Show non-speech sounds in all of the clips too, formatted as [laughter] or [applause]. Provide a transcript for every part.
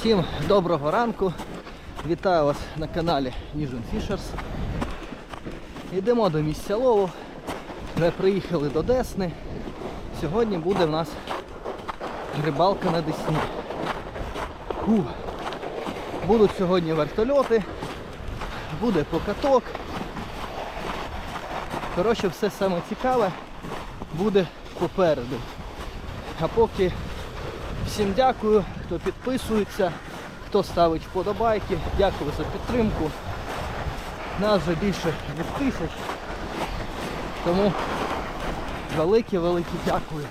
Всім доброго ранку. Вітаю вас на каналі Ніжин Fishers. Йдемо до місця лову. Вже приїхали до Десни. Сьогодні буде в нас рибалка на Десні. Фу. Будуть сьогодні вертольоти, буде покаток. Коротше, все саме цікаве буде попереду. А поки всім дякую, хто підписується, хто ставить вподобайки. Дякую за підтримку. Нас вже більше 2000. Тому велике-велике дякую.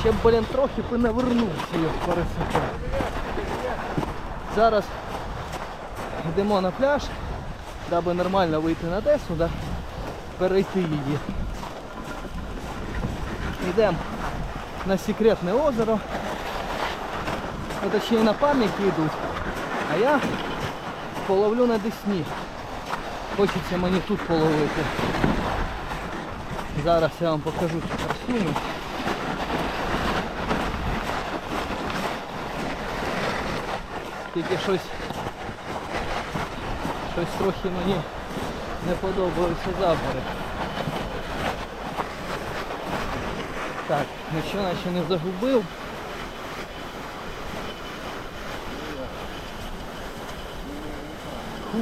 Ще б, блін, трохи понавернувся його пересипав. Зараз йдемо на пляж, даби нормально вийти на Десу, да, перейти її. Йдемо на секретне озеро. Ну, точніше на пам'яті йдуть. А я половлю на Десні. Хочеться мені тут половити. Зараз я вам покажу цю красуню. Тільки щось щось трохи мені не подобаються забори. Так, нічого наче не загубив. Фу.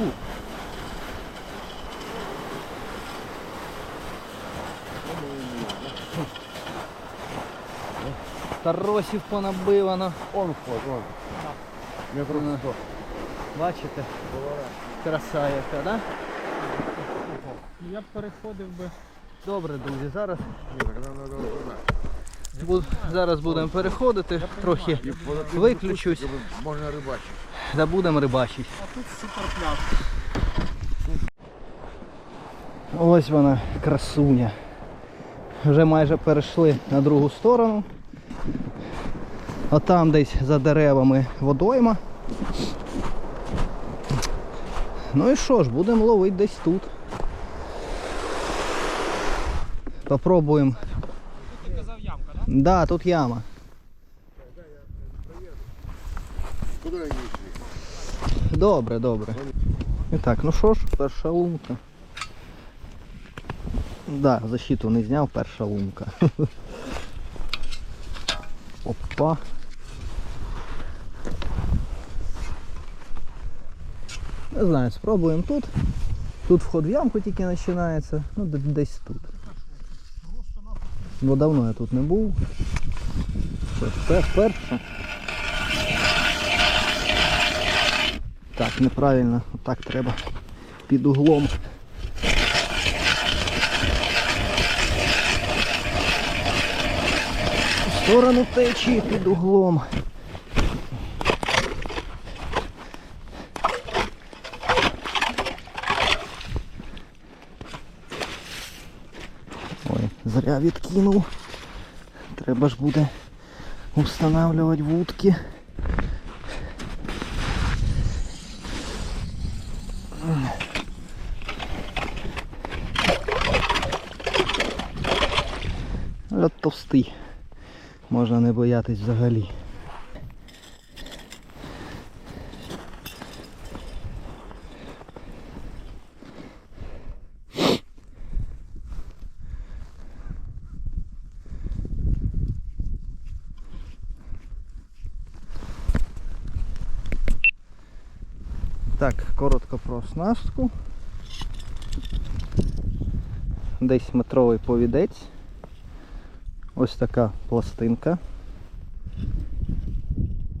Таросів понабивано. Он вход, вон. Метров Ну. сто. Бачите? Краса яка, да? Я б переходив би. Добре, друзі, зараз, Ні, так нам надо туди. бу- зараз будемо переходити, трохи Виключусь. Можна рибачити. да будемо рибачити. А тут супер. Ось вона, красуня. Вже майже перейшли на другу сторону. Отам десь за деревами водойма. Ну і що ж, будемо ловити десь тут. Попробуємо. Ти казав ямка, так? Да, тут яма. Добре, добре. І так, ну що ж, перша лунка. Да, защиту не зняв, перша лунка. [laughs] Опа. Не знаю, спробуємо тут. Тут вход в ямку тільки починається. Ну, десь тут. Бо давно я тут не був. Це пер- Так, неправильно, так треба під углом. В сторону течії під углом. Ой, відкинув. Треба ж буде встановлювати вудки. От товстий. Можна не боятись взагалі. Так, коротко про оснастку. Десь метровий повідець. Ось така пластинка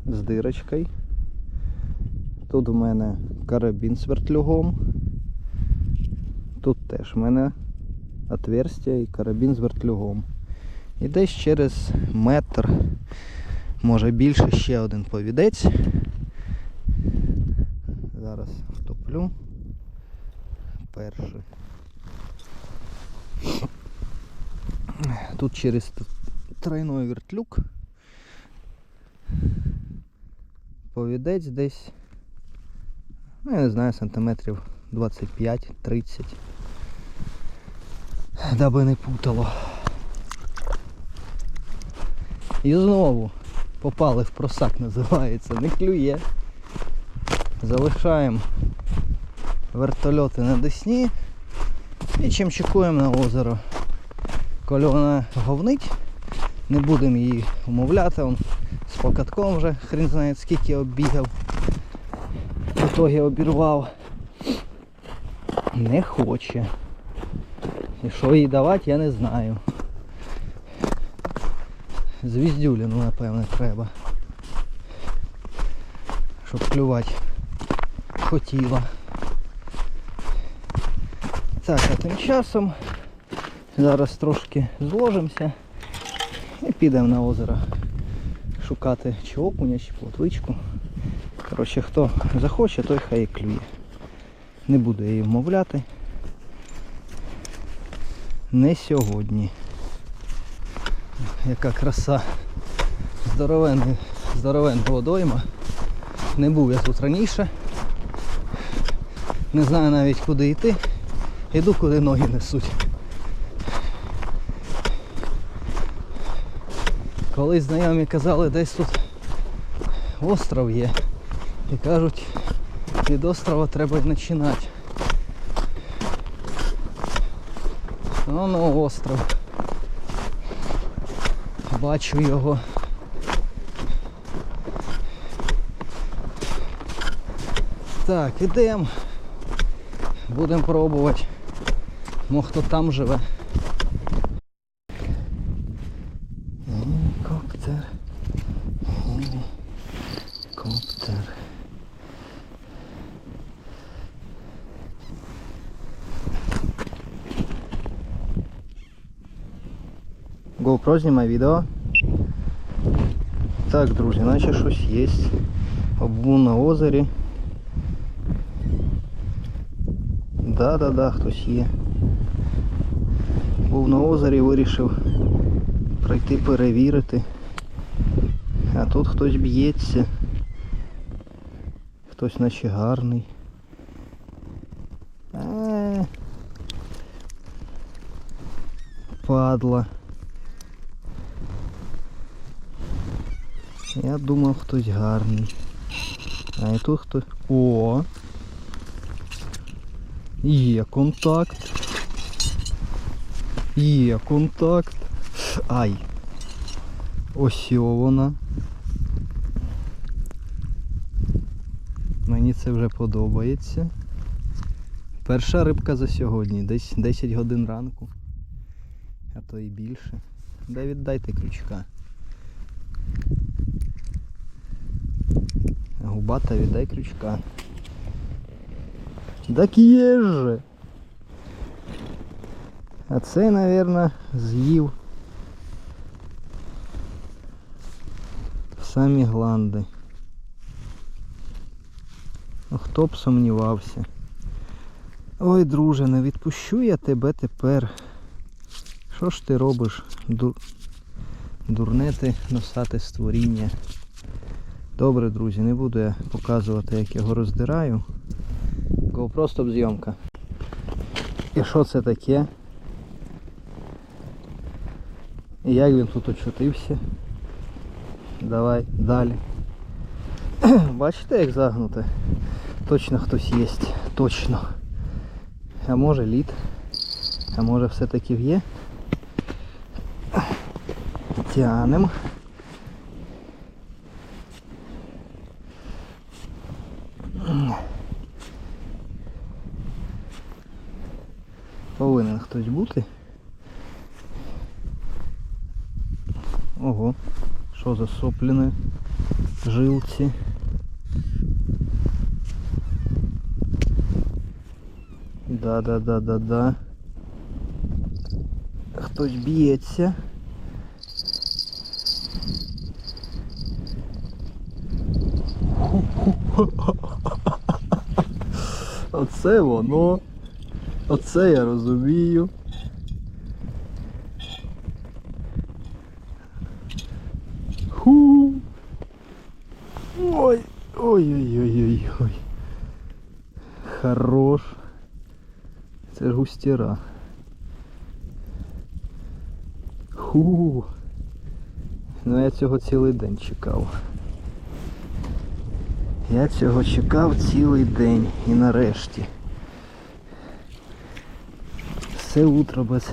з дирочкою. Тут у мене карабін з вертлюгом. Тут теж у мене отверстя і карабін з вертлюгом. І десь через метр, може більше, ще один повідець. Зараз втоплю. Перший. Тут через тройной вертлюк. Повідець десь, ну я не знаю, сантиметрів 25-30. Даби не путало. І знову Попали в просак називається, не клює. Залишаємо вертольоти на Десні і чим чекуємо на озеро. Коли вона говнить, не будемо її умовляти, он з покатком вже хрін знає скільки оббігав. В итоге обірвав. Не хоче. І що їй давати, я не знаю. Звіздюліну, напевне, треба. Щоб клювати хотіла. Так, а тим часом зараз трошки зложимося і підемо на озеро шукати чи окуня, чи плотвичку. Коротше, хто захоче, той хай клює. Не буду її вмовляти. Не сьогодні. Яка краса. Здоровенний, здоровенна водойма. Не був я тут раніше. Не знаю навіть куди йти. Іду куди ноги несуть. Колись знайомі казали, десь тут остров є. І кажуть, від острова треба починати. Воно остров. Бачу його. Так, ідемо. Будемо пробувати. Мо хто там живе. Гелікоптер. Гелікоптер. GoPro знімає відео. Так, друзі, наче щось є. Обу на озері. Да-да-да, хтось є. Був на озері, вирішив пройти перевірити. А тут хтось б'ється. Хтось наче гарний. Е, Падла. Я думав хтось гарний. А і тут хтось. О! Є контакт. Є контакт. Ай. Ось вона. Мені це вже подобається. Перша рибка за сьогодні, десь 10 годин ранку. А то і більше. Де віддайте крючка. Губата, віддай крючка. Так є же. А цей, мабуть, з'їв самі гланди. Ну, хто б сумнівався. Ой, друже, не відпущу я тебе тепер. Що ж ти робиш? Дур... Дурне ти створіння. Добре, друзі, не буду я показувати, як його роздираю. GoPro стоп зйомка. І що це таке? І як він тут очутився? Давай далі. [clears throat] Бачите, як загнуте? Точно хтось є. Точно. А може лід? А може все-таки є? Тянем. Повинен хтось бути. Ого, що за сопліни жилці. Да-да-да-да-да. Хтось б'ється. [laughs] Оце воно. Оце я розумію. Ху. Ой, ой-ой-ой-ой-ой. Хорош. Це ж густіра. Ху. Ну я цього цілий день чекав. Я цього чекав цілий день і нарешті. Все утро без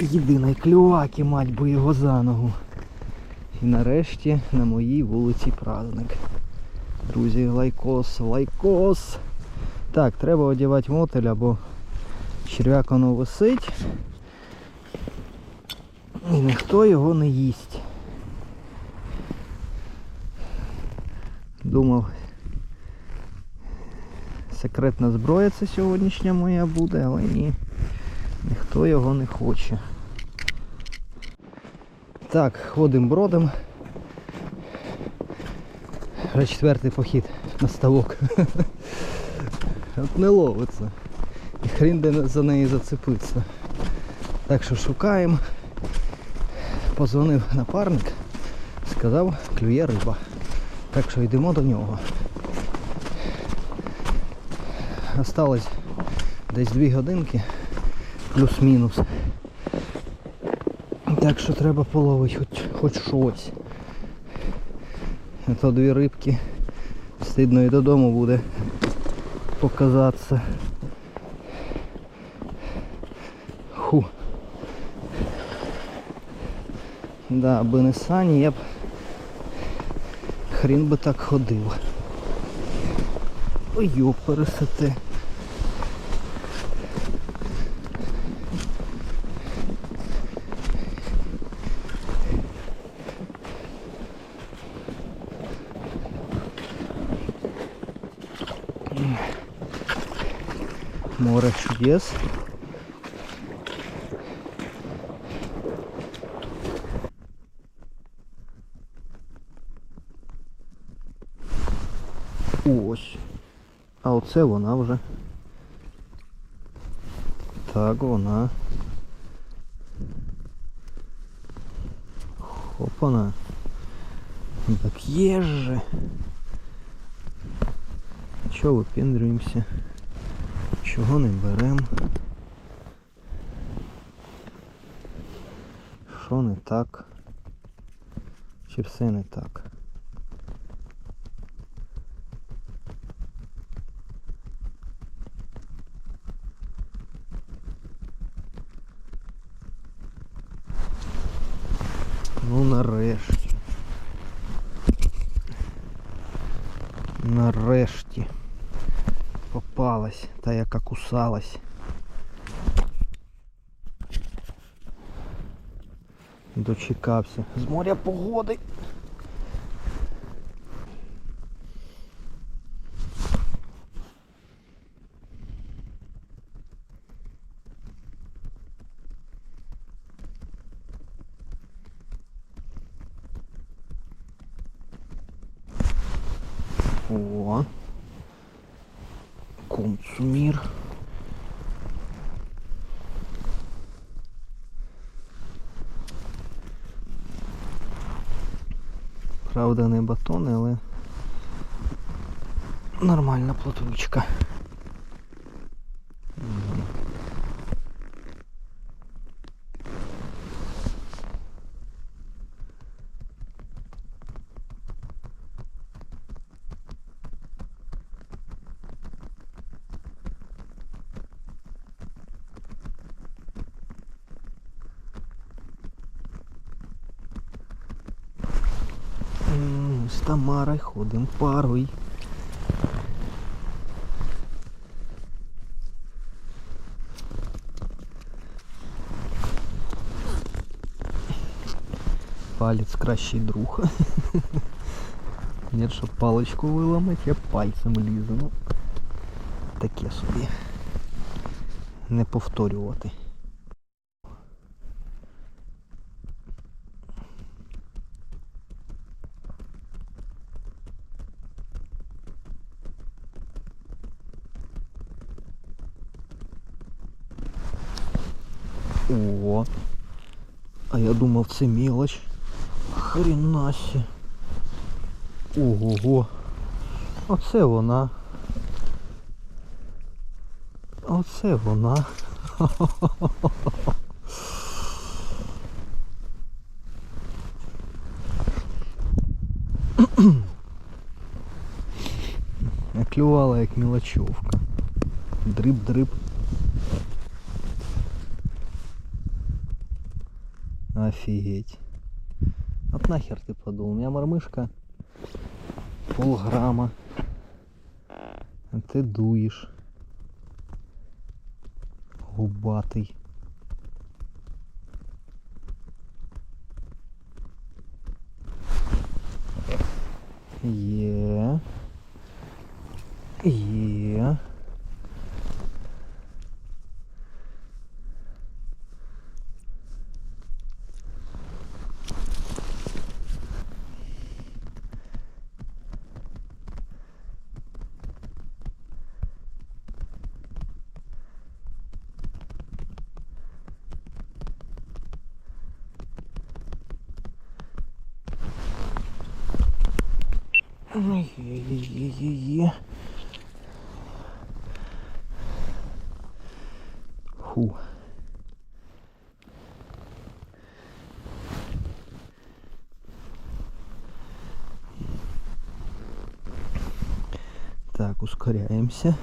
єдиної клюваки, мать би його за ногу. І нарешті на моїй вулиці праздник. Друзі, лайкос, лайкос. Так, треба одягати мотеля, бо черв'як воно висить. І ніхто його не їсть. Думав, секретна зброя це сьогоднішня моя буде, але ні. Ніхто його не хоче. Так, ходим бродом. Вже четвертий похід на ставок. [laughs] От не ловиться. І хрін де за неї зацепиться. Так що шукаємо. Позвонив напарник, сказав, клює риба. Так що йдемо до нього. Осталось десь дві годинки, плюс-мінус. Так що треба половити хоч, хоч щось. А то дві рибки. Стидно і додому буде показатися. Ху. Да, аби не сані, я б хрін би так ходив. Ой, пересете. Море чудес. Ось. А оце вона вже. Так, вона. Хопана. Так є же. Чого випіндрюємося? Чого не беремо? Що не так? Чи все не так? Ну нарешті. Нарешті. Попалась, та яка кусалась. Дочекався. З моря погоди. О. Консумір. Правда не батони, але нормальна плотвичка. Ходимо. Палець кращий друг. Ні, щоб паличку виламати, я пальцем лізу. Ну, таке собі. Не повторювати. О, а я думав це мелочь. Хренасі. Ого-го. Оце вона. Оце вона. Клювала як мілочовка. Дриб-дриб. Офигеть. От нахер ты подумал? У меня мормышка полграмма. А ты дуешь. Губатый. Є. Є. Ху. Так, ускоряємося.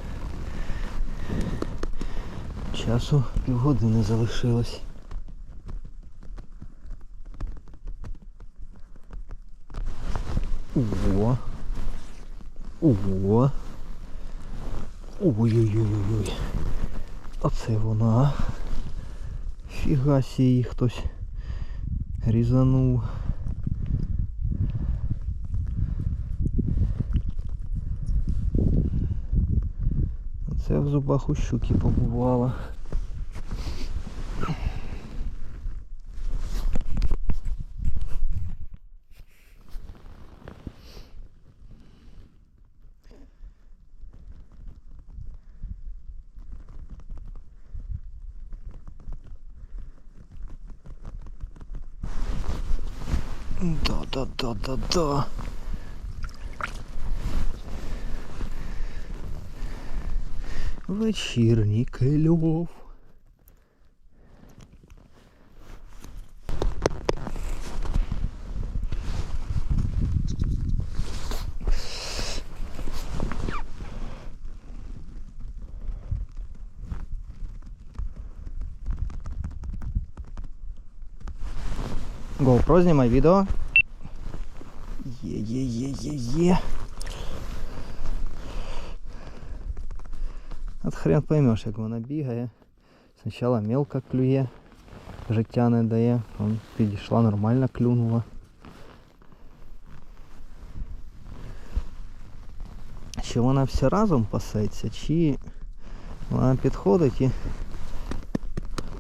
Часу півгодини залишилось. О. Ого. Ой-ой-ой-ой. Оце вона. Фіга її хтось різанув. Це в зубах у щуки побувала. Да-да-да-да-да. Вечірній кльов. GoPro знімай відео. хрен поймеш, як вона бігає. Спочатку мелко клює, життя не дає. Он підійшла, нормально клюнула. Чи вона все разом пасеться, чи вона підходить і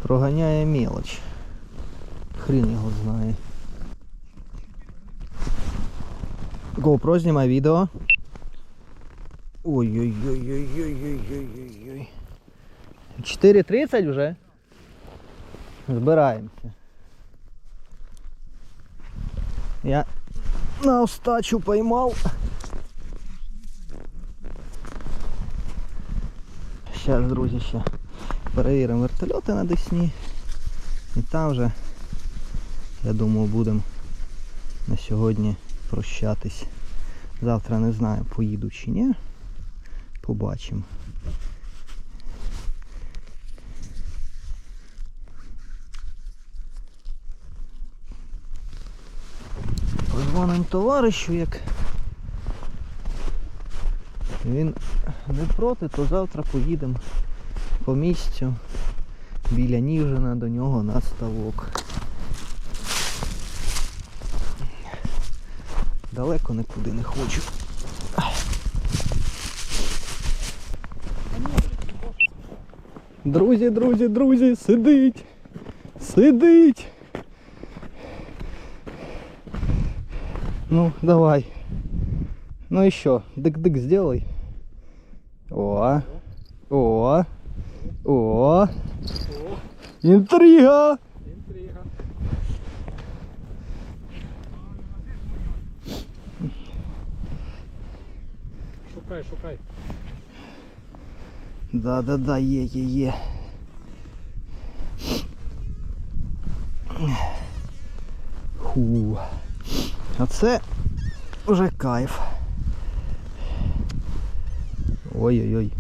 проганяє мелоч. Хрін його знає. GoPro знімай відео. Ой-ой-ой-ой-ой-ой-ой-ой. 4.30 вже. Збираємося. Я на остачу поймав. Зараз, друзі, ще перевіримо вертольоти на Десні. І там вже, я думаю, будемо на сьогодні прощатись. Завтра не знаю, поїду чи ні. Побачимо. Позвоним товаришу, як він не проти, то завтра поїдемо по місцю біля Ніжина до нього на ставок. Далеко нікуди не хочу. Друзі, друзі, друзі, сидить! Сидить! Ну, давай. Ну и что, дык-дык сделай. О, о, о, интрига! Інтрига. Шукай, шукай. Да-да-да, є, є, є. Ху. А це Уже кайф. Ой-ой-ой.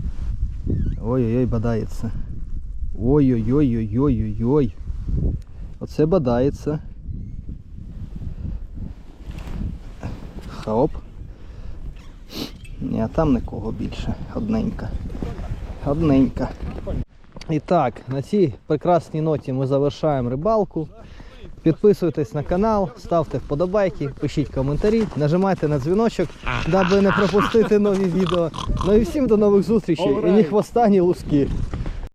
Ой-ой-ой, бадається. Ой-ой-ой-ой-ой-ой-ой. Оце бадається. Хоп. Ні, а там нікого більше. Одненька. Одненька. І так, на цій прекрасній ноті ми завершаємо рибалку. Підписуйтесь на канал, ставте вподобайки, пишіть коментарі, нажимайте на дзвіночок, даби не пропустити нові відео. Ну і всім до нових зустрічей. І ні хвоста, ні луски.